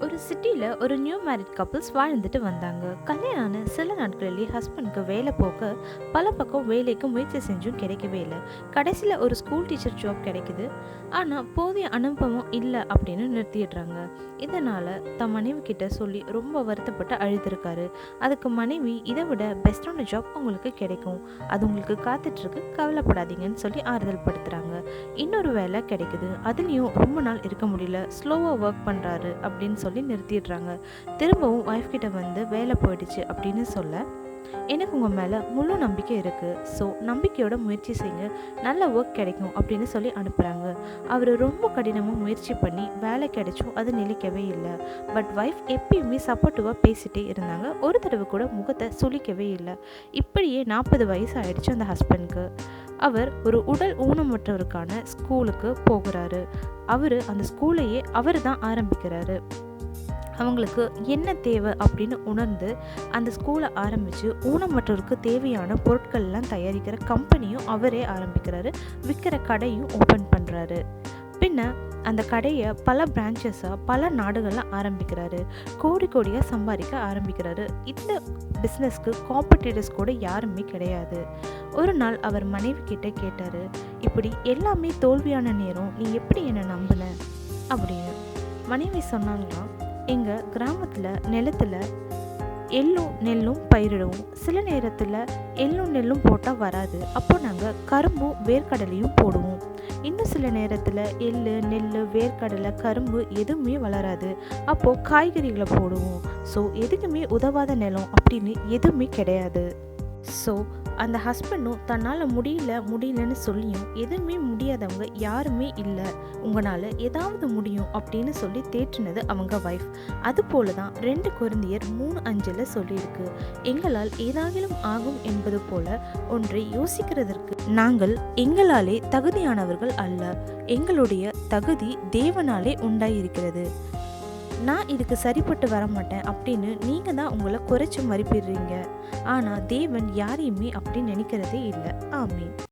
ஒரு சிட்டியில் ஒரு நியூ மேரிட் கப்புள்ஸ் வாழ்ந்துட்டு வந்தாங்க. கல்யாணம் சில நாட்களிலேயே ஹஸ்பண்டுக்கு வேலை போக பல பக்கம் வேலைக்கு முயற்சி செஞ்சும் கிடைக்கவே இல்லை. கடைசியில் ஒரு ஸ்கூல் டீச்சர் ஜாப் கிடைக்குது. ஆனால் போதிய அனுபவம் இல்லை அப்படின்னு நிறுத்திடுறாங்க. இதனால் தன் மனைவி கிட்ட சொல்லி ரொம்ப வருத்தப்பட்டு அழுதுருக்காரு. அதுக்கு மனைவி இதை விட பெஸ்டான ஜாப் உங்களுக்கு கிடைக்கும். அது உங்களுக்கு காத்துட்ருக்கு. கவலைப்படாதீங்கன்னு சொல்லி ஆறுதல் படுத்துகிறாங்க இன்னொரு வேலை கிடைக்குது. அதுலேயும் ரொம்ப நாள் இருக்க முடியல. ஸ்லோவாக ஒர்க் பண்ணுறாரு அப்படின்னு சொல்லி நிறுத்திடுறாங்க. திரும்பவும் ஒய்ஃப் கிட்ட வந்து வேலை போயிடுச்சு அப்படின்னு சொல்ல எனக்கு உங்கள் மேலே முழு நம்பிக்கை இருக்குது ஸோ நம்பிக்கையோட முயற்சி செய்யுங்க. நல்ல ஒர்க் கிடைக்கும் அப்படின்னு சொல்லி அனுப்புகிறாங்க அவர் ரொம்ப கடினமாக முயற்சி பண்ணி வேலை கிடைச்சும் அது நிலைக்கவே இல்லை. பட் ஒய்ஃப் எப்பயுமே சப்போர்ட்டிவாக பேசிகிட்டே இருந்தாங்க. ஒரு தடவை கூட முகத்தை சுளிக்கவே இல்லை. இப்படியே நாற்பது வயசு ஆயிடுச்சு அந்த ஹஸ்பண்ட்க்கு அவர் ஒரு உடல் ஊனமுற்றவருக்கான ஸ்கூலுக்கு போகிறாரு. அவர் அந்த ஸ்கூலையே அவர் தான் ஆரம்பிக்கிறாரு. அவங்களுக்கு என்ன தேவை அப்படின்னு உணர்ந்து அந்த ஸ்கூலை ஆரம்பித்து ஊனமற்றோருக்கு தேவையான பொருட்கள்லாம் தயாரிக்கிற கம்பெனியும் அவரே ஆரம்பிக்கிறாரு. விற்கிற கடையும் ஓப்பன் பண்ணுறாரு பின்ன அந்த கடையை பல பிரான்ச்சஸாக பல நாடுகளில் ஆரம்பிக்கிறாரு. கோடி கோடியாக சம்பாதிக்க ஆரம்பிக்கிறாரு. இந்த பிஸ்னஸ்க்கு காம்படிட்டர்ஸ் கூட யாருமே கிடையாது. ஒரு நாள் அவர் மனைவி கிட்டே கேட்டார் இப்படி எல்லாமே தோல்வியான நேரம் நீ எப்படி என்னை நம்பின? அப்படின்னு. மனைவி சொன்னாங்கன்னா எங்கள் கிராமத்தில் நிலத்தில் எள்ளும் நெல்லும் பயிரிடுவோம். சில நேரத்தில் எள்ளும் நெல்லும் போட்டால் வராது. அப்போ நாங்கள் கரும்பும் வேர்க்கடலையும் போடுவோம். இன்னும் சில நேரத்தில் எள் நெல் வேர்க்கடலை கரும்பு எதுவுமே வளராது. அப்போது காய்கறிகளை போடுவோம். ஸோ எதுக்குமே உதவாத நிலம் அப்படின்னு எதுவுமே கிடையாது. ஸோ அந்த ஹஸ்பண்டும் தன்னால் முடியல முடியலன்னு சொல்லியும் எதுவுமே முடியாதவங்க யாருமே இல்லை. உங்களால் ஏதாவது முடியும் அப்படின்னு சொல்லி தேற்றினது அவங்க ஒய்ஃப் அதுபோல தான் ரெண்டு குழந்தையர் மூணு அஞ்சில் சொல்லியிருக்கு. எங்களால் ஏதாகிலும் ஆகும் என்பது போல ஒன்றை யோசிக்கிறதற்கு நாங்கள் எங்களாலே தகுதியானவர்கள் அல்ல. எங்களுடைய தகுதி தேவனாலே உண்டாயிருக்கிறது. நான் இதுக்கு சரிப்பட்டு வர மாட்டேன் அப்படின்னு நீங்கள் தான் உங்களை குறைச்சி மறுப்பிடுறீங்க ஆனால் தேவன் யாரையுமே அப்படி நினைக்கிறதே இல்லை. ஆமீன்.